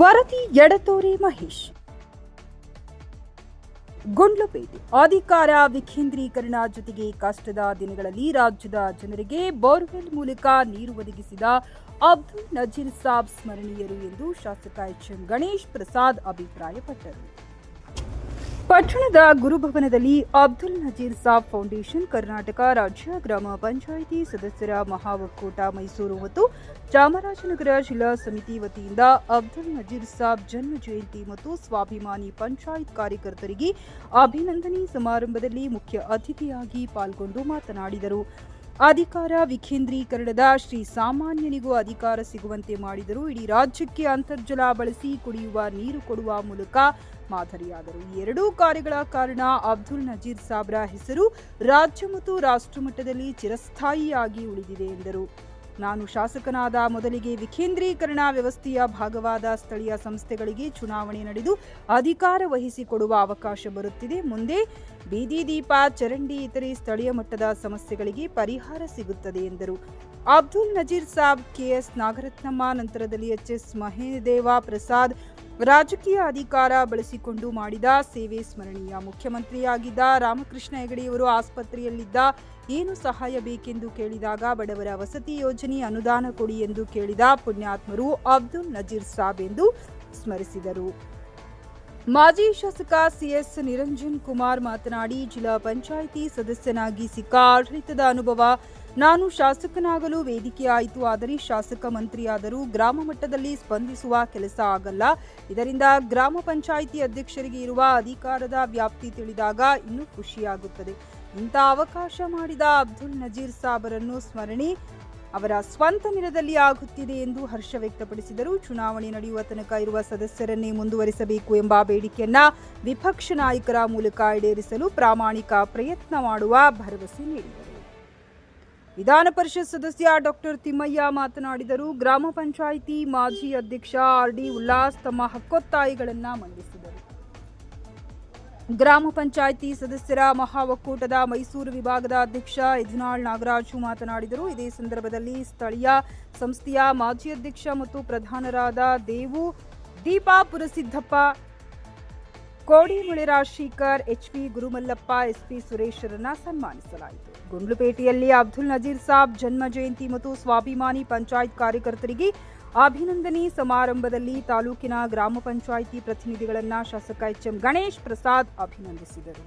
ವರದಿ ಎಡತೋರೆ ಮಹೇಶ್. ಗುಂಡ್ಲುಪೇಟೆ. ಅಧಿಕಾರ ವಿಕೇಂದ್ರೀಕರಣ ಜೊತೆಗೆ ಕಷ್ಟದ ದಿನಗಳಲ್ಲಿ ರಾಜ್ಯದ ಜನರಿಗೆ ಬೋರ್ವೆಲ್ ಮೂಲಕ ನೀರು ಒದಗಿಸಿದ ಅಬ್ದುಲ್ ನಜೀರ್ ಸಾಬ್ ಸ್ಮರಣೀಯರು ಎಂದು ಶಾಸಕ ಎಚ್ ಗಣೇಶ್ ಪ್ರಸಾದ್ ಅಭಿಪ್ರಾಯಪಟ್ಟರು. ಪಟ್ಟಣದ ಗುರುಭವನದಲ್ಲಿ ಅಬ್ದುಲ್ ನಜೀರ್ ಸಾಬ್ ಫೌಂಡೇಶನ್, ಕರ್ನಾಟಕ ರಾಜ್ಯ ಗ್ರಾಮ ಪಂಚಾಯಿತಿ ಸದಸ್ಯರ ಮಹಾ ಒಕ್ಕೂಟ ಮೈಸೂರು ಮತ್ತು ಚಾಮರಾಜನಗರ ಜಿಲ್ಲಾ ಸಮಿತಿ ವತಿಯಿಂದ ಅಬ್ದುಲ್ ನಜೀರ್ ಸಾಬ್ ಜನ್ಮ ಜಯಂತಿ ಮತ್ತು ಸ್ವಾಭಿಮಾನಿ ಪಂಚಾಯತ್ ಕಾರ್ಯಕರ್ತರಿಗೆ ಅಭಿನಂದನೆ ಸಮಾರಂಭದಲ್ಲಿ ಮುಖ್ಯ ಅತಿಥಿಯಾಗಿ ಪಾಲ್ಗೊಂಡು ಮಾತನಾಡಿದರು. ಅಧಿಕಾರ ವಿಕೇಂದ್ರೀಕರಣದ ಶ್ರೀ ಸಾಮಾನ್ಯನಿಗೂ ಅಧಿಕಾರ ಸಿಗುವಂತೆ ಮಾಡಿದರು ಇಡೀ ರಾಜ್ಯಕ್ಕೆ ಅಂತರ್ಜಲ ಬಳಸಿ ಕುಡಿಯುವ ನೀರು ಕೊಡುವ ಮೂಲಕ ಮಾದರಿಯಾದರು. ಈ ಎರಡೂ ಕಾರ್ಯಗಳ ಕಾರಣ ಅಬ್ದುಲ್ ನಜೀರ್ ಸಾಬ್ರ ಹೆಸರು ರಾಜ್ಯ ಮತ್ತು ರಾಷ್ಟ್ರಮಟ್ಟದಲ್ಲಿ ಚಿರಸ್ಥಾಯಿಯಾಗಿ ಉಳಿದಿದೆ ಎಂದರು. ನಾನು ಶಾಸಕನಾದ ಮೊದಲಿಗೆ ವಿಕೇಂದ್ರೀಕರಣ ವ್ಯವಸ್ಥೆಯ ಭಾಗವಾದ ಸ್ಥಳೀಯ ಸಂಸ್ಥೆಗಳಿಗೆ ಚುನಾವಣೆ ನಡೆದು ಅಧಿಕಾರ ವಹಿಸಿಕೊಡುವ ಅವಕಾಶ ಬರುತ್ತಿದೆ. ಮುಂದೆ ಬೀದಿ ದೀಪ, ಚರಂಡಿ ಇತರೆ ಸ್ಥಳೀಯ ಮಟ್ಟದ ಸಮಸ್ಯೆಗಳಿಗೆ ಪರಿಹಾರ ಸಿಗುತ್ತದೆ ಎಂದರು. ಅಬ್ದುಲ್ ನಜೀರ್ ಸಾಬ್ ಕೆಎಸ್ ನಾಗರತ್ನಮ್ಮ, ನಂತರದಲ್ಲಿ ಎಚ್ಎಸ್ ಮಹೇದೇವ ಪ್ರಸಾದ್ ರಾಜಕೀಯ ಅಧಿಕಾರ ಬಳಸಿಕೊಂಡು ಮಾಡಿದ ಸೇವೆ ಸ್ಮರಣೀಯ. ಮುಖ್ಯಮಂತ್ರಿಯಾಗಿದ್ದ ರಾಮಕೃಷ್ಣ ಹೆಗಡೆಯವರು ಆಸ್ಪತ್ರೆಯಲ್ಲಿದ್ದ ಏನು ಸಹಾಯ ಬೇಕೆಂದು ಕೇಳಿದಾಗ ಬಡವರ ವಸತಿ ಯೋಜನೆ ಅನುದಾನ ಕೊಡಿ ಎಂದು ಕೇಳಿದ ಪುಣ್ಯಾತ್ಮರು ಅಬ್ದುಲ್ ನಜೀರ್ ಸಾಬ್ ಎಂದು ಸ್ಮರಿಸಿದರು. ಮಾಜಿ ಶಾಸಕ ಸಿಎಸ್ ನಿರಂಜನ್ ಕುಮಾರ್ ಮಾತನಾಡಿ, ಜಿಲ್ಲಾ ಪಂಚಾಯಿತಿ ಸದಸ್ಯನಾಗಿ ಸಿಕ್ಕ ಆಡಳಿತದ ಅನುಭವ ನಾನು ಶಾಸಕನಾಗಲು ವೇದಿಕೆ ಆಯಿತು ಆದರೆ ಶಾಸಕ ಮಂತ್ರಿಯಾದರೂ ಗ್ರಾಮ ಮಟ್ಟದಲ್ಲಿ ಸ್ಪಂದಿಸುವ ಕೆಲಸ ಆಗಲ್ಲ. ಇದರಿಂದ ಗ್ರಾಮ ಪಂಚಾಯಿತಿ ಅಧ್ಯಕ್ಷರಿಗೆ ಇರುವ ಅಧಿಕಾರದ ವ್ಯಾಪ್ತಿ ತಿಳಿದಾಗ ಇನ್ನೂ ಖುಷಿಯಾಗುತ್ತದೆ. ಇಂಥ ಅವಕಾಶ ಮಾಡಿದ ಅಬ್ದುಲ್ ನಜೀರ್ ಸಾಬರನ್ನು ಸ್ಮರಣೆ, ಅವರ ಸ್ವಂತ ನೆಲದಲ್ಲಿ ಆಗುತ್ತಿದೆ ಎಂದು ಹರ್ಷ ವ್ಯಕ್ತಪಡಿಸಿದರು. ಚುನಾವಣೆ ನಡೆಯುವ ತನಕ ಇರುವ ಸದಸ್ಯರನ್ನೇ ಮುಂದುವರಿಸಬೇಕು ಎಂಬ ಬೇಡಿಕೆಯನ್ನ ವಿಪಕ್ಷ ನಾಯಕರ ಮೂಲಕ ಈಡೇರಿಸಲು ಪ್ರಾಮಾಣಿಕ ಪ್ರಯತ್ನ ಮಾಡುವ ಭರವಸೆ ನೀಡಿದರು. ವಿಧಾನ ಪರಿಷತ್ ಸದಸ್ಯ ಡಾಕ್ಟರ್ ತಿಮ್ಮಯ್ಯ ಮಾತನಾಡಿದರು. ಗ್ರಾಮ ಪಂಚಾಯಿತಿ ಮಾಜಿ ಅಧ್ಯಕ್ಷ ಆರ್ ಡಿ ಉಲ್ಲಾಸ್ ತಮ್ಮ ಹಕ್ಕೊತ್ತಾಯಿಗಳನ್ನು ಮಂಡಿಸಿದರು. ಗ್ರಾಮ ಪಂಚಾಯಿತಿ ಸದಸ್ಯರ ಮಹಾ ಒಕ್ಕೂಟದ ಮೈಸೂರು ವಿಭಾಗದ ಅಧ್ಯಕ್ಷ ಯಜ್ನಾಳ್ ನಾಗರಾಜು ಮಾತನಾಡಿದರು. ಇದೇ ಸಂದರ್ಭದಲ್ಲಿ ಸ್ಥಳೀಯ ಸಂಸ್ಥೆಯ ಮಾಜಿ ಅಧ್ಯಕ್ಷ ಮತ್ತು ಪ್ರಧಾನರಾದ ದೇವು ದೀಪಾ ಪುರಸಿದ್ದಪ್ಪ ಕೋಡಿಮುಳೆ ರಾಜಶೇಖರ್ ಎಚ್ಪಿ ಗುರುಮಲ್ಲಪ್ಪ ಎಸ್ಪಿ ಸುರೇಶರನ್ನ ಸನ್ಮಾನಿಸಲಾಯಿತು. ಗುಂಡ್ಲುಪೇಟೆಯಲ್ಲಿ ಅಬ್ದುಲ್ ನಜೀರ್ ಸಾಬ್ ಜನ್ಮ ಜಯಂತಿ ಮತ್ತು ಸ್ವಾಭಿಮಾನಿ ಪಂಚಾಯತ್ ಕಾರ್ಯಕರ್ತರಿಗೆ ಅಭಿನಂದನೆ. ಸಮಾರಂಭದಲ್ಲಿ ತಾಲೂಕಿನ ಗ್ರಾಮ ಪಂಚಾಯಿತಿ ಪ್ರತಿನಿಧಿಗಳನ್ನ ಶಾಸಕ ಎಚ್ ಎಂ ಗಣೇಶ್ ಪ್ರಸಾದ್ ಅಭಿನಂದಿಸಿದರು.